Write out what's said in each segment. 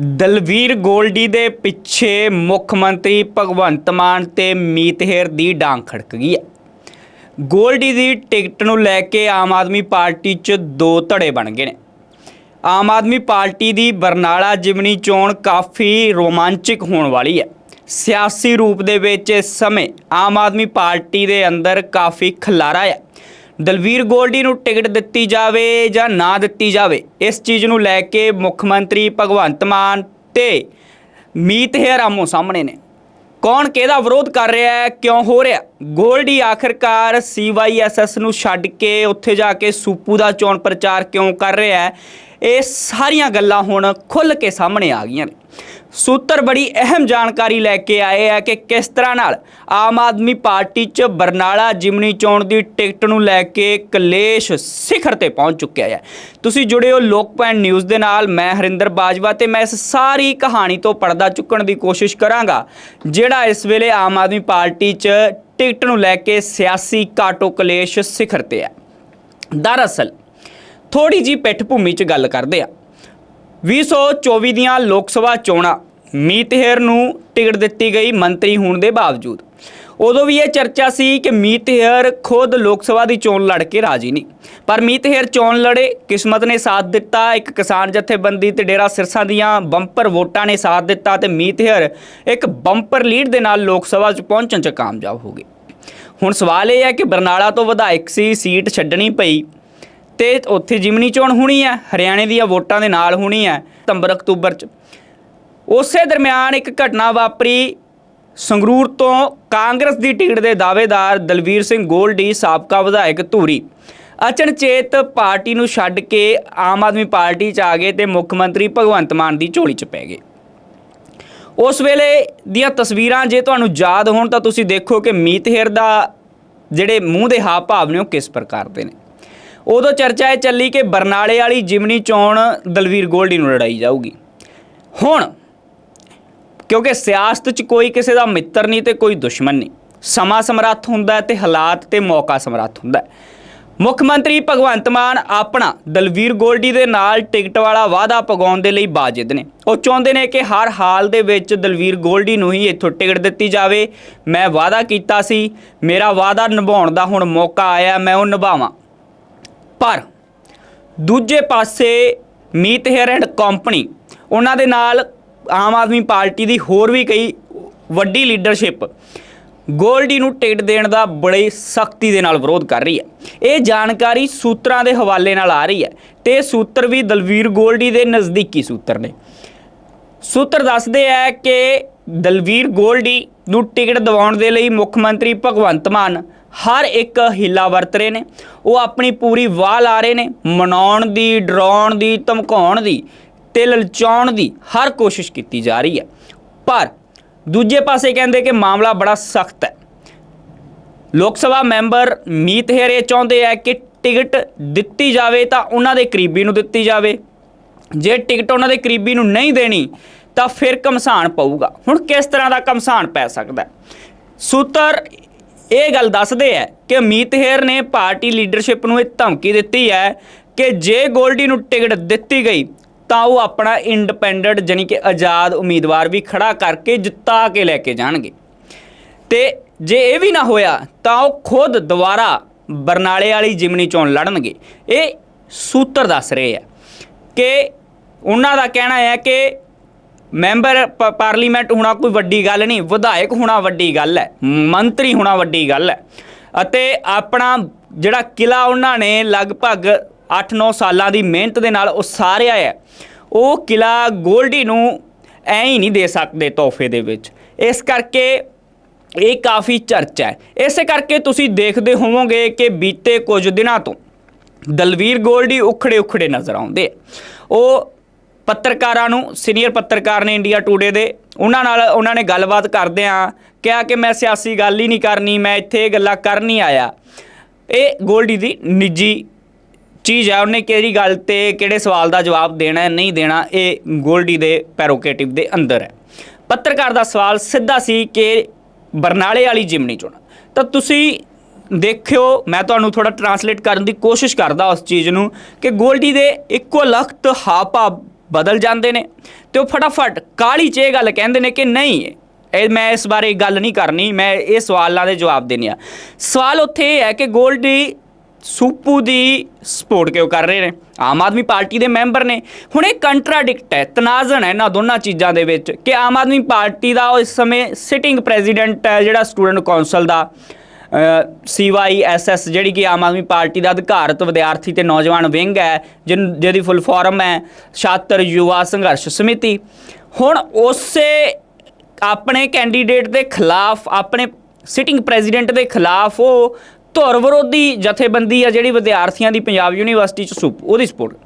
ਦਲਵੀਰ ਗੋਲਡੀ ਦੇ ਪਿੱਛੇ ਮੁੱਖ ਮੰਤਰੀ ਭਗਵੰਤ ਮਾਨ ਤੇ ਮੀਤਹੇਰ ਦੀ ਡਾਂਗ ਖੜਕ ਗਈ ਹੈ। ਗੋਲਡੀ ਦੀ ਟਿਕਟ ਨੂੰ ਲੈ ਕੇ ਆਮ ਆਦਮੀ ਪਾਰਟੀ 'ਚ ਦੋ ਧੜੇ ਬਣ ਗਏ ਨੇ। ਆਮ ਆਦਮੀ ਪਾਰਟੀ ਦੀ ਬਰਨਾਲਾ ਜਿਮਨੀ ਚੋਣ ਕਾਫੀ ਰੋਮਾਂਚਿਕ ਹੋਣ ਵਾਲੀ ਹੈ। ਸਿਆਸੀ ਰੂਪ ਦੇ ਵਿੱਚ ਇਸ ਸਮੇਂ ਆਮ ਆਦਮੀ ਪਾਰਟੀ ਦੇ ਅੰਦਰ ਕਾਫੀ ਖਲਾਰਾ ਹੈ। ਦਲਵੀਰ ਗੋਲਡੀ ਨੂੰ ਟਿਕਟ ਦਿੱਤੀ ਜਾਵੇ ਜਾਂ ਨਾ ਦਿੱਤੀ ਜਾਵੇ, ਇਸ ਚੀਜ਼ ਨੂੰ ਲੈ ਕੇ ਮੁੱਖ ਮੰਤਰੀ ਭਗਵੰਤ ਮਾਨ ਤੇ ਮੀਤ ਹੇਰਾਮੋ ਸਾਹਮਣੇ ਨੇ। ਕੌਣ ਕਿਹਦਾ ਵਿਰੋਧ ਕਰ ਰਿਹਾ ਹੈ, ਕਿਉਂ ਹੋ ਰਿਹਾ? ਗੋਲਡੀ ਆਖਰਕਾਰ ਸੀਵਾਈਐਸਐਸ ਨੂੰ ਛੱਡ ਕੇ ਉੱਥੇ ਜਾ ਕੇ ਸੂਪੂ ਦਾ ਚੋਣ ਪ੍ਰਚਾਰ ਕਿਉਂ ਕਰ ਰਿਹਾ ਹੈ? ਇਹ ਸਾਰੀਆਂ ਗੱਲਾਂ ਹੁਣ ਖੁੱਲ ਕੇ ਸਾਹਮਣੇ ਆ ਗਈਆਂ ਨੇ। ਸੂਤਰ ਬੜੀ ਅਹਿਮ ਜਾਣਕਾਰੀ ਲੈ ਕੇ ਆਏ ਆ ਕਿ ਕਿਸ ਤਰ੍ਹਾਂ ਨਾਲ ਆਮ ਆਦਮੀ ਪਾਰਟੀ 'ਚ ਬਰਨਾਲਾ ਜਿਮਨੀ ਚੋਣ ਦੀ ਟਿਕਟ ਨੂੰ ਲੈ ਕੇ ਕਲੇਸ਼ ਸਿਖਰ ਤੇ ਪਹੁੰਚ ਚੁੱਕਿਆ ਹੈ ਤੁਸੀਂ ਜੁੜੇ ਹੋ ਲੋਕਪੈਨ ਨਿਊਜ਼ ਦੇ ਨਾਲ, ਮੈਂ ਹਰਿੰਦਰ ਬਾਜਵਾ ਤੇ ਮੈਂ ਇਸ ਸਾਰੀ ਕਹਾਣੀ ਤੋਂ ਪਰਦਾ ਚੁੱਕਣ ਦੀ ਕੋਸ਼ਿਸ਼ ਕਰਾਂਗਾ, ਜਿਹੜਾ ਇਸ ਵੇਲੇ ਆਮ ਆਦਮੀ ਪਾਰਟੀ 'ਚ ਟਿਕਟ ਨੂੰ ਲੈ ਕੇ ਸਿਆਸੀ ਕਾਟੋ ਕਲੇਸ਼ ਸਿਖਰ ਤੇ ਹੈ ਦਰਅਸਲ ਥੋੜੀ ਜੀ ਪਿੱਠ ਭੂਮੀ 'ਚ ਗੱਲ ਕਰਦੇ ਆ। 2024 ਦੀਆਂ ਲੋਕ ਸਭਾ ਚੋਣਾਂ ਮੀਤ ਹੇਰ ਨੂੰ ਟਿਕਟ ਦਿੱਤੀ ਗਈ ਮੰਤਰੀ ਹੋਣ ਦੇ ਬਾਵਜੂਦ। ਉਦੋਂ ਵੀ ਇਹ ਚਰਚਾ ਸੀ ਕਿ ਮੀਤ ਹੇਰ ਖੁਦ ਲੋਕ ਸਭਾ ਦੀ ਚੋਣ ਲੜ ਕੇ ਰਾਜੀ ਨਹੀਂ। ਪਰ ਮੀਤ ਹੇਰ ਚੋਣ ਲੜੇ, ਕਿਸਮਤ ਨੇ ਸਾਥ ਦਿੱਤਾ, ਇੱਕ ਕਿਸਾਨ ਜਥੇਬੰਦੀ ਤੇ ਡੇਰਾ ਸਿਰਸਾ ਦੀਆਂ ਬੰਪਰ ਵੋਟਾਂ ਨੇ ਸਾਥ ਦਿੱਤਾ ਤੇ ਮੀਤ ਹੇਰ ਇੱਕ ਬੰਪਰ ਲੀਡ ਦੇ ਨਾਲ ਲੋਕ ਸਭਾ 'ਚ ਪਹੁੰਚਣ 'ਚ ਕਾਮਯਾਬ ਹੋ ਗਏ। ਹੁਣ ਸਵਾਲ ਇਹ ਹੈ ਕਿ ਬਰਨਾਲਾ ਤੋਂ ਵਿਧਾਇਕ ਸੀ, ਸੀਟ ਛੱਡਣੀ ਪਈ। ਤੇ ਉੱਥੇ ਜਿਮਨੀ ਚੋਣ ਹੋਣੀ ਹੈ ਹਰਿਆਣੇ ਦੀਆਂ ਵੋਟਾਂ ਦੇ ਨਾਲ ਹੋਣੀ ਹੈ ਸਤੰਬਰ, ਅਕਤੂਬਰ ਚ। ਉਸੇ ਦਰਮਿਆਨ ਇੱਕ ਘਟਨਾ ਵਾਪਰੀ ਸੰਗਰੂਰ ਤੋਂ ਕਾਂਗਰਸ ਦੀ ਟਿਕਟ ਦੇ ਦਾਅਵੇਦਾਰ ਦਲਵੀਰ ਸਿੰਘ ਗੋਲਡੀ, ਸਾਬਕਾ ਵਿਧਾਇਕ ਧੂਰੀ। ਅਚਨਚੇਤ ਪਾਰਟੀ ਨੂੰ ਛੱਡ ਕੇ ਆਮ ਆਦਮੀ ਪਾਰਟੀ ਚ ਆ ਗਏ ਤੇ ਮੁੱਖ ਮੰਤਰੀ ਭਗਵੰਤ ਮਾਨ ਦੀ ਝੋਲੀ ਚ ਪੈ ਗਏ। ਉਸ ਵੇਲੇ ਦੀਆਂ ਤਸਵੀਰਾਂ ਜੇ ਤੁਹਾਨੂੰ ਯਾਦ ਹੋਣ ਤਾਂ ਤੁਸੀਂ ਦੇਖੋ ਕਿ ਮੀਤ ਹੇਰ ਦਾ ਜਿਹੜੇ ਮੂੰਹ ਦੇ ਹਾਵ ਭਾਵ ਨੇ ਉਹ ਕਿਸ ਪ੍ਰਕਾਰ ਦੇ ਨੇ। ਉਦੋਂ ਚਰਚਾ ਇਹ ਚੱਲੀ ਕਿ ਬਰਨਾਲੇ ਵਾਲੀ ਜਿਮਨੀ ਚੋਣ ਦਲਵੀਰ ਗੋਲਡੀ ਨੂੰ ਲੜਾਈ ਜਾਊਗੀ। ਹੁਣ, ਕਿਉਂਕਿ ਸਿਆਸਤ 'ਚ ਕੋਈ ਕਿਸੇ ਦਾ ਮਿੱਤਰ ਨਹੀਂ ਤੇ ਕੋਈ ਦੁਸ਼ਮਣ ਨਹੀਂ। ਸਮਾਂ ਸਮਰੱਥ ਹੁੰਦਾ ਹੈ ਤੇ ਹਾਲਾਤ ਤੇ ਮੌਕਾ ਸਮਰੱਥ ਹੁੰਦਾ ਮੁੱਖ ਮੰਤਰੀ ਭਗਵੰਤ ਮਾਨ ਆਪਣਾ ਦਲਵੀਰ ਗੋਲਡੀ ਦੇ ਨਾਲ ਟਿਕਟ ਵਾਲਾ ਵਾਅਦਾ ਪਗਾਉਣ ਦੇ ਲਈ ਬਾਜਿਦ ਨੇ। ਉਹ ਚਾਹੁੰਦੇ ਨੇ ਕਿ ਹਰ ਹਾਲ ਦੇ ਵਿੱਚ ਦਲਵੀਰ ਗੋਲਡੀ ਨੂੰ ਹੀ ਇੱਥੋਂ ਟਿਕਟ ਦਿੱਤੀ ਜਾਵੇ। ਮੈਂ ਵਾਅਦਾ ਕੀਤਾ ਸੀ, ਮੇਰਾ ਵਾਅਦਾ ਨਿਭਾਉਣ ਦਾ ਹੁਣ ਮੌਕਾ ਆਇਆ, ਮੈਂ ਉਹ ਨਿਭਾਵਾਂ। ਪਰ ਦੂਜੇ ਪਾਸੇ ਮੀਤ ਹੇਅਰ ਐਂਡ ਕੰਪਨੀ ਉਹਨਾਂ ਦੇ ਨਾਲ ਆਮ ਆਦਮੀ ਪਾਰਟੀ ਦੀ ਹੋਰ ਵੀ ਕਈ ਵੱਡੀ ਲੀਡਰਸ਼ਿਪ ਗੋਲਡੀ ਨੂੰ ਟਿਕਟ ਦੇਣ ਦਾ ਬੜੀ ਸਖਤੀ ਦੇ ਨਾਲ ਵਿਰੋਧ ਕਰ ਰਹੀ ਹੈ। ਇਹ ਜਾਣਕਾਰੀ ਸੂਤਰਾਂ ਦੇ ਹਵਾਲੇ ਨਾਲ ਆ ਰਹੀ ਹੈ ਤੇ ਸੂਤਰ ਵੀ ਦਲਵੀਰ ਗੋਲਡੀ ਦੇ ਨਜ਼ਦੀਕੀ ਸੂਤਰ ਨੇ। ਸੂਤਰ ਦੱਸਦੇ ਹੈ ਕਿ ਦਲਵੀਰ ਗੋਲਡੀ ਨੂੰ ਟਿਕਟ ਦਿਵਾਉਣ ਦੇ ਲਈ ਮੁੱਖ ਮੰਤਰੀ ਭਗਵੰਤ ਮਾਨ ਹਰ ਇੱਕ ਹਿੱਲਾ ਵਰਤ ਰਹੇ ਨੇ। ਉਹ ਆਪਣੀ ਪੂਰੀ ਵਾਹ ਲਾ ਰਹੇ ਨੇ, ਮਨਾਉਣ ਦੀ, ਡਰਾਉਣ ਦੀ, ਧਮਕਾਉਣ ਦੀ ਤੇ ਲਲਚਾਉਣ ਦੀ ਹਰ ਕੋਸ਼ਿਸ਼ ਕੀਤੀ ਜਾ ਰਹੀ ਹੈ। ਪਰ ਦੂਜੇ ਪਾਸੇ ਕਹਿੰਦੇ ਕਿ ਮਾਮਲਾ ਬੜਾ ਸਖਤ ਹੈ। ਲੋਕ ਸਭਾ ਮੈਂਬਰ ਮੀਤ ਹੇਰੇ ਚਾਹੁੰਦੇ ਆ ਕਿ ਟਿਕਟ ਦਿੱਤੀ ਜਾਵੇ ਤਾਂ ਉਹਨਾਂ ਦੇ ਕਰੀਬੀ ਨੂੰ ਦਿੱਤੀ ਜਾਵੇ। ਜੇ ਟਿਕਟ ਉਹਨਾਂ ਦੇ ਕਰੀਬੀ ਨੂੰ ਨਹੀਂ ਦੇਣੀ ਤਾਂ ਫਿਰ ਕਮਸਾਨ ਪਊਗਾ। ਹੁਣ ਕਿਸ ਤਰ੍ਹਾਂ ਦਾ ਕਮਸਾਨ ਪੈ ਸਕਦਾ ਸੂਤਰ ਇਹ ਗੱਲ ਦੱਸਦੇ ਹੈ ਕਿ ਮੀਤ ਹੇਰ ਨੇ ਪਾਰਟੀ ਲੀਡਰਸ਼ਿਪ ਨੂੰ ਇਹ ਧਮਕੀ ਦਿੱਤੀ ਹੈ ਕਿ ਜੇ ਗੋਲਡੀ ਨੂੰ ਟਿਕਟ ਦਿੱਤੀ ਗਈ, ਤਾਂ ਉਹ ਆਪਣਾ ਇੰਡੀਪੈਂਡੈਂਟ ਜਾਨੀ ਕਿ ਆਜ਼ਾਦ ਉਮੀਦਵਾਰ ਵੀ ਖੜਾ ਕਰਕੇ ਜਿੱਤਾ ਕੇ ਲੈ ਕੇ ਜਾਣਗੇ। ਤੇ ਜੇ ਇਹ ਵੀ ਨਾ ਹੋਇਆ, ਤਾਂ ਉਹ ਖੁਦ ਦੁਬਾਰਾ ਬਰਨਾਲੇ ਵਾਲੀ ਜਿਮਨੀ ਚੋਣ ਲੜਨਗੇ। ਇਹ ਸੂਤਰ ਦੱਸ ਰਹੇ ਆ ਕਿ ਉਹਨਾਂ ਦਾ ਕਹਿਣਾ ਹੈ ਕਿ ਮੈਂਬਰ ਪ- ਪਾਰਲੀਮੈਂਟ ਹੋਣਾ ਕੋਈ ਵੱਡੀ ਗੱਲ ਨਹੀਂ, ਵਿਧਾਇਕ ਹੋਣਾ ਵੱਡੀ ਗੱਲ ਹੈ, ਮੰਤਰੀ ਹੋਣਾ ਵੱਡੀ ਗੱਲ ਹੈ। ਅਤੇ ਆਪਣਾ ਜਿਹੜਾ ਕਿਲਾ ਉਹਨਾਂ ਨੇ ਲਗਭਗ 8-9 ਸਾਲਾਂ ਦੀ ਮਿਹਨਤ ਦੇ ਨਾਲ ਉਸਾਰਿਆ ਹੈ, ਉਹ ਕਿਲਾ ਗੋਲਡੀ ਨੂੰ ਐਂ ਹੀ ਨਹੀਂ ਦੇ ਸਕਦੇ ਤੋਹਫੇ ਦੇ ਵਿੱਚ। ਇਸ ਕਰਕੇ ਇਹ ਕਾਫੀ ਚਰਚਾ ਹੈ। ਇਸੇ ਕਰਕੇ ਤੁਸੀਂ ਦੇਖਦੇ ਹੋਵੋਗੇ ਕਿ ਬੀਤੇ ਕੁਝ ਦਿਨਾਂ ਤੋਂ ਦਲਵੀਰ ਗੋਲਡੀ ਉਖੜੇ ਉਖੜੇ ਨਜ਼ਰ ਆਉਂਦੇ ਉਹ ਪੱਤਰਕਾਰਾਂ ਨੂੰ ਸੀਨੀਅਰ ਪੱਤਰਕਾਰ ਨੇ ਇੰਡੀਆ ਟੂਡੇ ਦੇ, ਉਹਨਾਂ ਨਾਲ ਉਹਨਾਂ ਨੇ ਗੱਲਬਾਤ ਕਰਦਿਆਂ ਕਿਹਾ ਕਿ ਮੈਂ ਸਿਆਸੀ ਗੱਲ ਹੀ ਨਹੀਂ ਕਰਨੀ, ਮੈਂ ਇੱਥੇ ਇਹ ਗੱਲਾਂ ਕਰਨ ਨਹੀਂ ਆਇਆ। ਇਹ ਗੋਲਡੀ ਦੀ ਨਿੱਜੀ ਚੀਜ਼ ਹੈ ਉਹਨੇ ਕਿਹੜੀ ਗੱਲ ਤੇ ਕਿਹੜੇ ਸਵਾਲ ਦਾ ਜਵਾਬ ਦੇਣਾ ਹੈ, ਨਹੀਂ ਦੇਣਾ, ਇਹ ਗੋਲਡੀ ਦੇ ਪੈਰੋਕੇਟਿਵ ਦੇ ਅੰਦਰ ਹੈ। ਪੱਤਰਕਾਰ ਦਾ ਸਵਾਲ ਸਿੱਧਾ ਸੀ ਕਿ ਬਰਨਾਲੇ ਵਾਲੀ ਜਿਮਨੀ ਚੋਣ ਤਾਂ ਤੁਸੀਂ ਦੇਖਿਓ, ਮੈਂ ਤੁਹਾਨੂੰ ਥੋੜਾ ਟਰਾਂਸਲੇਟ ਕਰਨ ਦੀ ਕੋਸ਼ਿਸ਼ ਕਰਦਾ ਉਸ ਚੀਜ਼ ਨੂੰ ਕਿ ਗੋਲਡੀ ਦੇ ਇੱਕੋ ਲਖਤ ਹਾਵ ਭਾਵ ਬਦਲ ਜਾਂਦੇ ਨੇ। ਤੇ ਉਹ ਫਟਾਫਟ ਕਾਲੀ 'ਚ ਇਹ ਗੱਲ ਕਹਿੰਦੇ ਨੇ ਕਿ ਨਹੀਂ, ਇਹ ਮੈਂ ਇਸ ਬਾਰੇ ਗੱਲ ਨਹੀਂ ਕਰਨੀ, ਮੈਂ ਇਹ ਸਵਾਲਾਂ ਦੇ ਜਵਾਬ ਦੇਣੇ ਆ ਸਵਾਲ ਉੱਥੇ ਇਹ ਹੈ ਕਿ ਗੋਲਡੀ ਸੂਪੂ ਦੀ ਸਪੋਰਟ ਕਿਉਂ ਕਰ ਰਹੇ ਨੇ? ਆਮ ਆਦਮੀ ਪਾਰਟੀ ਦੇ ਮੈਂਬਰ ਨੇ। ਹੁਣ ਇਹ ਕੰਟਰਾਡਿਕਟ ਹੈ ਤਨਾਜ਼ਨ ਹੈ ਇਹਨਾਂ ਦੋਨਾਂ ਚੀਜ਼ਾਂ ਦੇ ਵਿੱਚ ਕਿ ਆਮ ਆਦਮੀ ਪਾਰਟੀ ਦਾ ਉਹ ਇਸ ਸਮੇਂ ਸਿਟਿੰਗ ਪ੍ਰੈਜ਼ੀਡੈਂਟ ਹੈ, ਜਿਹੜਾ ਸਟੂਡੈਂਟ ਕੌਂਸਲ ਦਾ। ਸੀਵਾਈਐਸਐਸ ਜਿਹੜੀ ਕਿ ਆਮ ਆਦਮੀ ਪਾਰਟੀ ਦਾ ਅਧਿਕਾਰਤ ਵਿਦਿਆਰਥੀ ਤੇ ਨੌਜਵਾਨ ਵਿੰਗ ਹੈ, ਜਿਨ, ਜਿਹਦੀ ਫੁੱਲ ਫਾਰਮ ਹੈ ਛਾਤਰ ਯੁਵਾ ਸੰਘਰਸ਼ ਸਮਿਤੀ। ਹੁਣ ਉਸੇ ਆਪਣੇ ਕੈਂਡੀਡੇਟ ਦੇ ਖਿਲਾਫ, ਆਪਣੇ ਸਿਟਿੰਗ ਪ੍ਰੈਜ਼ੀਡੈਂਟ ਦੇ ਖਿਲਾਫ ਉਹ ਧੁਰ ਵਿਰੋਧੀ ਜਥੇਬੰਦੀ ਆ ਜਿਹੜੀ ਵਿਦਿਆਰਥੀਆਂ ਦੀ ਪੰਜਾਬ ਯੂਨੀਵਰਸਿਟੀ ਚ ਸੁਪ, ਉਹਦੀ ਸਪੋਰਟ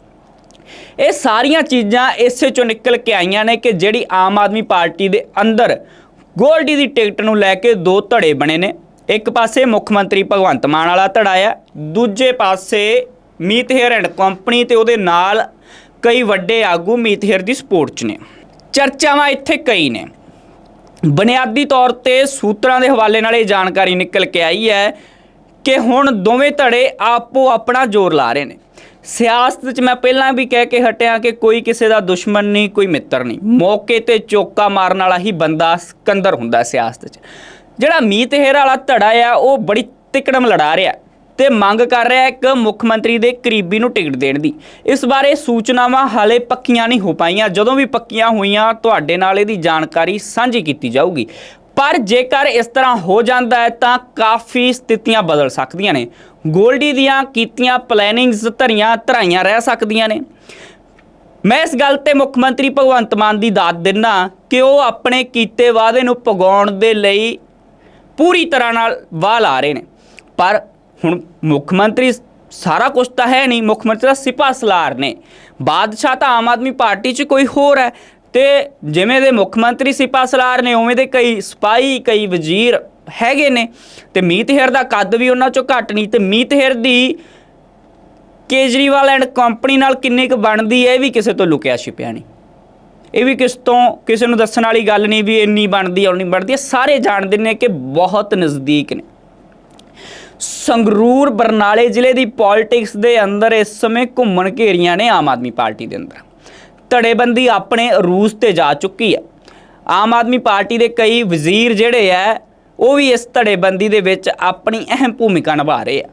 ਇਹ ਸਾਰੀਆਂ ਚੀਜ਼ਾਂ ਇਸੇ ਚੋਂ ਨਿਕਲ ਕੇ ਆਈਆਂ ਨੇ ਕਿ ਜਿਹੜੀ ਆਮ ਆਦਮੀ ਪਾਰਟੀ ਦੇ ਅੰਦਰ ਗੋਲਡੀ ਦੀ ਟਿਕਟ ਨੂੰ ਲੈ ਕੇ ਦੋ ਧੜੇ ਬਣੇ ਨੇ। ਇੱਕ ਪਾਸੇ ਮੁੱਖ ਮੰਤਰੀ ਭਗਵੰਤ ਮਾਨ ਵਾਲਾ ਧੜਾ ਆ, ਦੂਜੇ ਪਾਸੇ ਮੀਤ ਹੇਅਰ ਐਂਡ ਕੰਪਨੀ ਤੇ ਉਹਦੇ ਨਾਲ ਕਈ ਵੱਡੇ ਆਗੂ ਮੀਤ ਹੇਅਰ ਦੀ ਸਪੋਰਟ 'ਚ ਨੇ। ਚਰਚਾਵਾਂ ਇੱਥੇ ਕਈ ਨੇ। ਬੁਨਿਆਦੀ ਤੌਰ ਤੇ ਸੂਤਰਾਂ ਦੇ ਹਵਾਲੇ ਨਾਲ ਇਹ ਜਾਣਕਾਰੀ ਨਿਕਲ ਕੇ ਆਈ ਹੈ ਕਿ ਹੁਣ ਦੋਵੇਂ ਧੜੇ ਆਪੋ ਆਪਣਾ ਜ਼ੋਰ ਲਾ ਰਹੇ ਨੇ। ਸਿਆਸਤ 'ਚ ਮੈਂ ਪਹਿਲਾਂ ਵੀ ਕਹਿ ਕੇ ਹਟਿਆ ਕਿ ਕੋਈ ਕਿਸੇ ਦਾ ਦੁਸ਼ਮਣ ਨਹੀਂ, ਕੋਈ ਮਿੱਤਰ ਨਹੀਂ। ਮੌਕੇ ਤੇ ਚੋਕਾ ਮਾਰਨ ਵਾਲਾ ਹੀ ਬੰਦਾ ਸਿਕੰਦਰ ਹੁੰਦਾ ਸਿਆਸਤ 'ਚ। ਜਿਹੜਾ ਮੀਤ ਹੇਰ ਵਾਲਾ ਧੜਾ ਆ, ਉਹ ਬੜੀ ਤਿਕੜਮ ਲੜਾ ਰਿਹਾ ਤੇ ਮੰਗ ਕਰ ਰਿਹਾ ਇੱਕ ਮੁੱਖ ਮੰਤਰੀ ਦੇ ਕਰੀਬੀ ਨੂੰ ਟਿਕਟ ਦੇਣ ਦੀ। ਇਸ ਬਾਰੇ ਸੂਚਨਾਵਾਂ ਹਾਲੇ ਪੱਕੀਆਂ ਨਹੀਂ ਹੋ ਪਾਈਆਂ। ਜਦੋਂ ਵੀ ਪੱਕੀਆਂ ਹੋਈਆਂ, ਤੁਹਾਡੇ ਨਾਲ ਇਹਦੀ ਜਾਣਕਾਰੀ ਸਾਂਝੀ ਕੀਤੀ ਜਾਊਗੀ। ਪਰ ਜੇਕਰ ਇਸ ਤਰ੍ਹਾਂ ਹੋ ਜਾਂਦਾ ਹੈ, ਤਾਂ ਕਾਫੀ ਸਥਿਤੀਆਂ ਬਦਲ ਸਕਦੀਆਂ ਨੇ। ਗੋਲਡੀ ਦੀਆਂ ਕੀਤੀਆਂ ਪਲੈਨਿੰਗਸ ਧਰੀਆਂ ਧਰਾਈਆਂ ਰਹਿ ਸਕਦੀਆਂ ਨੇ। ਮੈਂ ਇਸ ਗੱਲ ਤੇ ਮੁੱਖ ਮੰਤਰੀ ਭਗਵੰਤ ਮਾਨ ਦੀ ਦਾਤ ਦਿੰਨਾ ਕਿ ਉਹ ਆਪਣੇ ਕੀਤੇ ਵਾਅਦੇ ਨੂੰ ਪਗਾਉਣ ਦੇ ਲਈ ਪੂਰੀ ਤਰ੍ਹਾਂ ਨਾਲ ਵਾਹ ਲਾ ਰਹੇ ਨੇ। ਪਰ ਹੁਣ ਮੁੱਖ ਮੰਤਰੀ ਸਾਰਾ ਕੁਝ ਤਾਂ ਹੈ ਨਹੀਂ, ਮੁੱਖ ਮੰਤਰੀ ਦਾ ਸਿਪਾ ਸਲਾਰ ਨੇ। ਬਾਦਸ਼ਾਹ ਤਾਂ ਆਮ ਆਦਮੀ ਪਾਰਟੀ 'ਚ ਕੋਈ ਹੋਰ ਹੈ ਤੇ ਜਿਵੇਂ ਦੇ ਮੁੱਖ ਮੰਤਰੀ ਸਿਪਾ ਸਲਾਰ ਨੇ, ਉਵੇਂ ਦੇ ਕਈ ਸਿਪਾਹੀ, ਕਈ ਵਜ਼ੀਰ ਹੈਗੇ ਨੇ ਤੇ ਮੀਤਹੇਰ ਦਾ ਕੱਦ ਵੀ ਉਹਨਾਂ 'ਚੋਂ ਘੱਟ ਨਹੀਂ ਤੇ ਮੀਤਹੇਰ ਦੀ ਕੇਜਰੀਵਾਲ ਐਂਡ ਕੰਪਨੀ ਨਾਲ ਕਿੰਨੀ ਕੁ ਬਣਦੀ ਹੈ ਇਹ ਵੀ ਕਿਸੇ ਤੋਂ ਲੁਕਿਆ ਛਿਪਿਆ ਨਹੀਂ। ਇਹ ਵੀ ਕਿਸ ਤੋਂ ਕਿਸੇ ਨੂੰ ਦੱਸਣ ਵਾਲੀ ਗੱਲ ਨਹੀਂ ਵੀ ਇੰਨੀ ਬਣਦੀ ਹੈ ਨਹੀਂ ਬਣਦੀ ਸਾਰੇ ਜਾਣਦੇ ਨੇ ਕਿ ਬਹੁਤ ਨਜ਼ਦੀਕ ਨੇ। ਸੰਗਰੂਰ, ਬਰਨਾਲੇ ਜ਼ਿਲ੍ਹੇ ਦੀ ਪੋਲਿਟਿਕਸ ਦੇ ਅੰਦਰ ਇਸ ਸਮੇਂ ਘੁੰਮਣ ਘੇਰੀਆਂ ਨੇ ਆਮ ਆਦਮੀ ਪਾਰਟੀ ਦੇ ਅੰਦਰ। ਧੜੇਬੰਦੀ ਆਪਣੇ ਰੂਸ ਤੇ ਜਾ ਚੁੱਕੀ ਹੈ ਆਮ ਆਦਮੀ ਪਾਰਟੀ ਦੇ ਕਈ ਵਜ਼ੀਰ ਜਿਹੜੇ ਆ, ਉਹ ਵੀ ਇਸ ਧੜੇਬੰਦੀ ਦੇ ਵਿੱਚ ਆਪਣੀ ਅਹਿਮ ਭੂਮਿਕਾ ਨਿਭਾ ਰਹੇ ਆ।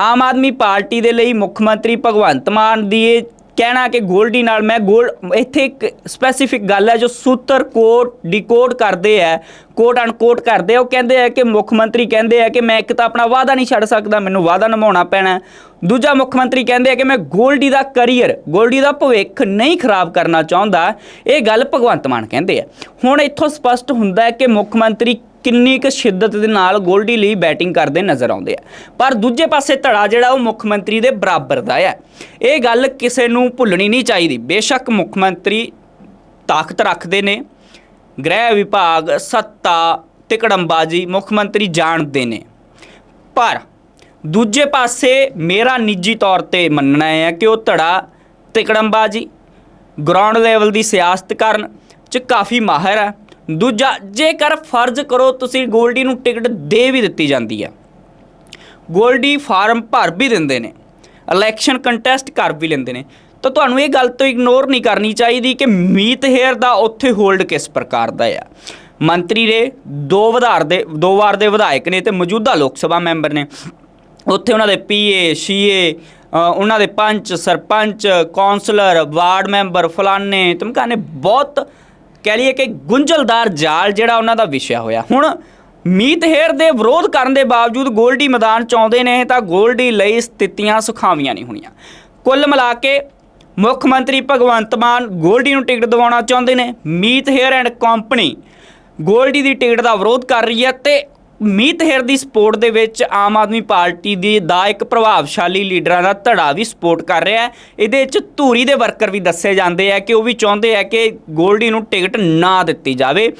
ਆਮ ਆਦਮੀ ਪਾਰਟੀ ਦੇ ਲਈ ਮੁੱਖ ਮੰਤਰੀ ਭਗਵੰਤ ਮਾਨ ਦੀ ਇਹ ਕਹਿਣਾ ਕਿ ਗੋਲਡੀ ਨਾਲ ਮੈਂ ਗੋਲ, ਇੱਥੇ ਇੱਕ ਸਪੈਸੀਫਿਕ ਗੱਲ ਹੈ ਜੋ ਸੂਤਰ ਕੋਟ ਡਿਕੋਡ ਕਰਦੇ ਆ ਕੋਟ ਅਨਕੋਟ ਕਰਦੇ ਆ। ਉਹ ਕਹਿੰਦੇ ਆ ਕਿ ਮੁੱਖ ਮੰਤਰੀ ਕਹਿੰਦੇ ਆ ਕਿ ਮੈਂ ਇੱਕ ਤਾਂ ਆਪਣਾ ਵਾਅਦਾ ਨਹੀਂ ਛੱਡ ਸਕਦਾ, ਮੈਨੂੰ ਵਾਅਦਾ ਨਿਭਾਉਣਾ ਪੈਣਾ ਦੂਜਾ ਮੁੱਖ ਮੰਤਰੀ ਕਹਿੰਦੇ ਆ ਕਿ ਮੈਂ ਗੋਲਡੀ ਦਾ ਕੈਰੀਅਰ ਗੋਲਡੀ ਦਾ ਭਵਿੱਖ ਨਹੀਂ ਖਰਾਬ ਕਰਨਾ ਚਾਹੁੰਦਾ। ਇਹ ਗੱਲ ਭਗਵੰਤ ਮਾਨ ਕਹਿੰਦੇ ਆ। ਹੁਣ ਇੱਥੋਂ ਸਪਸ਼ਟ ਹੁੰਦਾ ਹੈ ਕਿ ਮੁੱਖ ਮੰਤਰੀ ਕਿੰਨੀ ਕੁ ਸ਼ਿੱਦਤ ਦੇ ਨਾਲ ਗੋਲਡੀ ਲਈ ਬੈਟਿੰਗ ਕਰਦੇ ਨਜ਼ਰ ਆਉਂਦੇ ਆ। ਪਰ ਦੂਜੇ ਪਾਸੇ ਧੜਾ ਜਿਹੜਾ ਉਹ ਮੁੱਖ ਮੰਤਰੀ ਦੇ ਬਰਾਬਰ ਦਾ ਹੈ ਇਹ ਗੱਲ ਕਿਸੇ ਨੂੰ ਭੁੱਲਣੀ ਨਹੀਂ ਚਾਹੀਦੀ। ਬੇਸ਼ੱਕ ਮੁੱਖ ਮੰਤਰੀ ਤਾਕਤ ਰੱਖਦੇ ਨੇ, ਗ੍ਰਹਿ ਵਿਭਾਗ, ਸੱਤਾ, ਤਿਕੜਮਬਾਜੀ ਮੁੱਖ ਮੰਤਰੀ ਜਾਣਦੇ ਨੇ। ਪਰ ਦੂਜੇ ਪਾਸੇ ਮੇਰਾ ਨਿੱਜੀ ਤੌਰ ਤੇ ਮੰਨਣਾ ਹੈ ਕਿ ਉਹ ਧੜਾ, ਤਿਕੜਮਬਾਜੀ ਗਰਾਊਂਡ ਲੈਵਲ ਦੀ ਸਿਆਸਤ ਕਰਨ ਚ ਕਾਫੀ ਮਾਹਿਰ ਹੈ ਦੂਜਾ, ਜੇਕਰ ਫਰਜ਼ ਕਰੋ ਤੁਸੀਂ ਗੋਲਡੀ ਨੂੰ ਟਿਕਟ ਦੇ ਵੀ ਦਿੱਤੀ ਜਾਂਦੀ ਹੈ ਗੋਲਡੀ ਫਾਰਮ ਭਰ ਵੀ ਦਿੰਦੇ ਨੇ, ਇਲੈਕਸ਼ਨ ਕੰਟੈਸਟ ਕਰ ਵੀ ਲੈਂਦੇ ਨੇ। ਤਾਂ ਤੁਹਾਨੂੰ ਇਹ ਗੱਲ ਤੋਂ ਇਗਨੋਰ ਨਹੀਂ ਕਰਨੀ ਚਾਹੀਦੀ ਕਿ ਮੀਤ ਹੇਅਰ ਦਾ ਉੱਥੇ ਹੋਲਡ ਕਿਸ ਪ੍ਰਕਾਰ ਦਾ ਆ। ਮੰਤਰੀ ਦੇ ਦੋ ਵਿਧਾਰ ਦੇ, ਦੋ ਵਾਰ ਦੇ ਵਿਧਾਇਕ ਨੇ ਤੇ ਮੌਜੂਦਾ ਲੋਕ ਸਭਾ ਮੈਂਬਰ ਨੇ। ਉੱਥੇ ਉਹਨਾਂ ਦੇ ਪੀਏ ਸ਼ੀਏ ਉਹਨਾਂ ਦੇ panch, sarpanch, councillor, ward member ਫਲਾਨੇ ਧਮਕਾਨੇ ਬਹੁਤ ਕਹਿ ਲਈਏ ਕਿ ਗੁੰਝਲਦਾਰ ਜਾਲ ਜਿਹੜਾ ਉਹਨਾਂ ਦਾ ਵਿਸ਼ਾ ਹੋਇਆ। ਹੁਣ ਮੀਤ ਹੇਰ ਦੇ ਵਿਰੋਧ ਕਰਨ ਦੇ ਬਾਵਜੂਦ ਗੋਲਡੀ ਮੈਦਾਨ ਚ ਆਉਂਦੇ ਨੇ, ਤਾਂ ਗੋਲਡੀ ਲਈ ਸਥਿਤੀਆਂ ਸੁਖਾਵੀਆਂ ਨਹੀਂ ਹੋਣੀਆਂ। ਕੁੱਲ ਮਿਲਾ ਕੇ ਮੁੱਖ ਮੰਤਰੀ ਭਗਵੰਤ ਮਾਨ ਗੋਲਡੀ ਨੂੰ ਟਿਕਟ ਦਿਵਾਉਣਾ ਚਾਹੁੰਦੇ ਨੇ। ਮੀਤ ਹੇਅਰ ਐਂਡ ਕੰਪਨੀ ਗੋਲਡੀ ਦੀ ਟਿਕਟ ਦਾ ਵਿਰੋਧ ਕਰ ਰਹੀ ਹੈ ਤੇ ਮੀਤ ਹੇਰ ਦੀ ਸਪੋਰਟ ਦੇ ਵਿੱਚ ਆਮ ਆਦਮੀ ਪਾਰਟੀ ਦੀ ਦਾ ਇੱਕ ਪ੍ਰਭਾਵਸ਼ਾਲੀ ਲੀਡਰਾਂ ਦਾ ਧੜਾ ਵੀ ਸਪੋਰਟ ਕਰ ਰਿਹਾ ਹੈ। ਇਹਦੇ ਵਿੱਚ ਧੂਰੀ ਦੇ ਵਰਕਰ ਵੀ ਦੱਸੇ ਜਾਂਦੇ ਆ ਕਿ ਉਹ ਵੀ ਚਾਹੁੰਦੇ ਆ ਕਿ ਗੋਲਡੀ ਨੂੰ ਟਿਕਟ ਨਾ ਦਿੱਤੀ ਜਾਵੇ।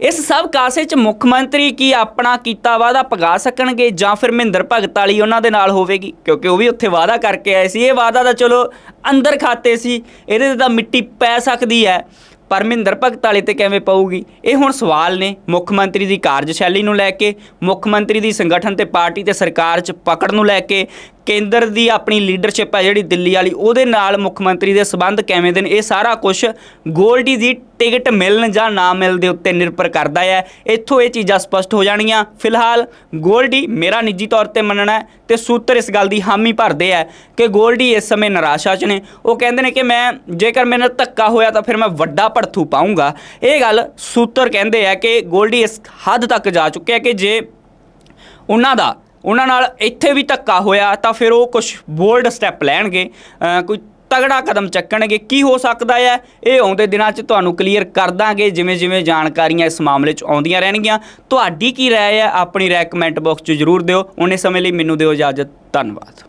ਇਸ ਸਭ ਕਾਸੇ 'ਚ ਮੁੱਖ ਮੰਤਰੀ ਕੀ ਆਪਣਾ ਕੀਤਾ ਵਾਅਦਾ ਪਗਾ ਸਕਣਗੇ ਜਾਂ ਫਿਰ ਮਹਿੰਦਰ ਭਗਤ ਵਾਲੀ ਉਹਨਾਂ ਦੇ ਨਾਲ ਹੋਵੇਗੀ? ਕਿਉਂਕਿ ਉਹ ਵੀ ਉੱਥੇ ਵਾਅਦਾ ਕਰਕੇ ਆਏ ਸੀ। ਇਹ ਵਾਅਦਾ ਤਾਂ ਚਲੋ ਅੰਦਰ ਖਾਤੇ ਸੀ। ਇਹਦੇ ਤੇ ਤਾਂ ਮਿੱਟੀ ਪੈ ਸਕਦੀ ਹੈ। ਪਰਮਿੰਦਰ ਭਗਤ ਵਾਲੇ ਤੇ ਕਿਵੇਂ ਪਊਗੀ? ਇਹ ਹੁਣ ਸਵਾਲ ਨੇ ਮੁੱਖ ਮੰਤਰੀ ਦੀ ਕਾਰਜਸ਼ੈਲੀ ਨੂੰ ਲੈ ਕੇ, ਮੁੱਖ ਮੰਤਰੀ ਦੀ ਸੰਗਠਨ ਤੇ ਪਾਰਟੀ ਤੇ ਸਰਕਾਰ 'ਚ ਪਕੜ ਨੂੰ ਲੈ ਕੇ ਕੇਂਦਰ ਦੀ ਆਪਣੀ ਲੀਡਰਸ਼ਿਪ ਹੈ ਜਿਹੜੀ ਦਿੱਲੀ ਵਾਲੀ, ਉਹਦੇ ਨਾਲ ਮੁੱਖ ਮੰਤਰੀ ਦੇ ਸਬੰਧ ਕਿਵੇਂ ਦੇ ਨੇ? ਇਹ ਸਾਰਾ ਕੁਝ ਗੋਲਡੀ ਦੀ ਟਿਕਟ ਮਿਲਣ ਜਾਂ ਨਾ ਮਿਲਣ ਦੇ ਉੱਤੇ ਨਿਰਭਰ ਕਰਦਾ ਹੈ। ਇੱਥੋਂ ਇਹ ਚੀਜ਼ਾਂ ਸਪਸ਼ਟ ਹੋ ਜਾਣਗੀਆਂ। ਫਿਲਹਾਲ ਗੋਲਡੀ ਮੇਰਾ ਨਿੱਜੀ ਤੌਰ ਤੇ ਮੰਨਣਾ ਹੈ ਤੇ ਸੂਤਰ ਇਸ ਗੱਲ ਦੀ ਹਾਮੀ ਭਰਦੇ ਆ ਕਿ ਗੋਲਡੀ ਇਸ ਸਮੇਂ ਨਿਰਾਸ਼ਾ 'ਚ ਨੇ। ਉਹ ਕਹਿੰਦੇ ਨੇ ਕਿ ਮੈਂ ਜੇਕਰ ਮੇਰੇ ਨਾਲ ਧੱਕਾ ਹੋਇਆ ਤਾਂ ਫਿਰ ਮੈਂ ਵੱਡਾ ਭੜਥੂ ਪਾਉਂਗਾ ਇਹ ਗੱਲ ਸੂਤਰ ਕਹਿੰਦੇ ਆ ਕਿ ਗੋਲਡੀ ਇਸ ਹੱਦ ਤੱਕ ਜਾ ਚੁੱਕਿਆ ਕਿ ਜੇ ਉਹਨਾਂ ਦਾ ਉਹਨਾਂ ਨਾਲ ਇੱਥੇ ਵੀ ਧੱਕਾ ਹੋਇਆ ਤਾਂ ਫਿਰ ਉਹ ਕੁਝ ਬੋਲਡ ਸਟੈਪ ਲੈਣਗੇ ਕੋਈ ਤਗੜਾ ਕਦਮ ਚੱਕਣਗੇ, ਕੀ ਹੋ ਸਕਦਾ ਹੈ? ਇਹ ਆਉਂਦੇ ਦਿਨਾਂ 'ਚ ਤੁਹਾਨੂੰ ਕਲੀਅਰ ਕਰ ਦਾਂਗੇ, ਜਿਵੇਂ ਜਿਵੇਂ ਜਾਣਕਾਰੀਆਂ ਇਸ ਮਾਮਲੇ 'ਚ ਆਉਂਦੀਆਂ ਰਹਿਣਗੀਆਂ। ਤੁਹਾਡੀ ਕੀ ਰਾਏ ਹੈ? ਆਪਣੀ ਰਾਏ ਕਮੈਂਟ ਬਾਕਸ 'ਚ ਜ਼ਰੂਰ ਦਿਓ। ਉਹਨੇ ਸਮੇਂ ਲਈ ਮੈਨੂੰ ਦਿਓ ਇਜਾਜ਼ਤ। ਧੰਨਵਾਦ।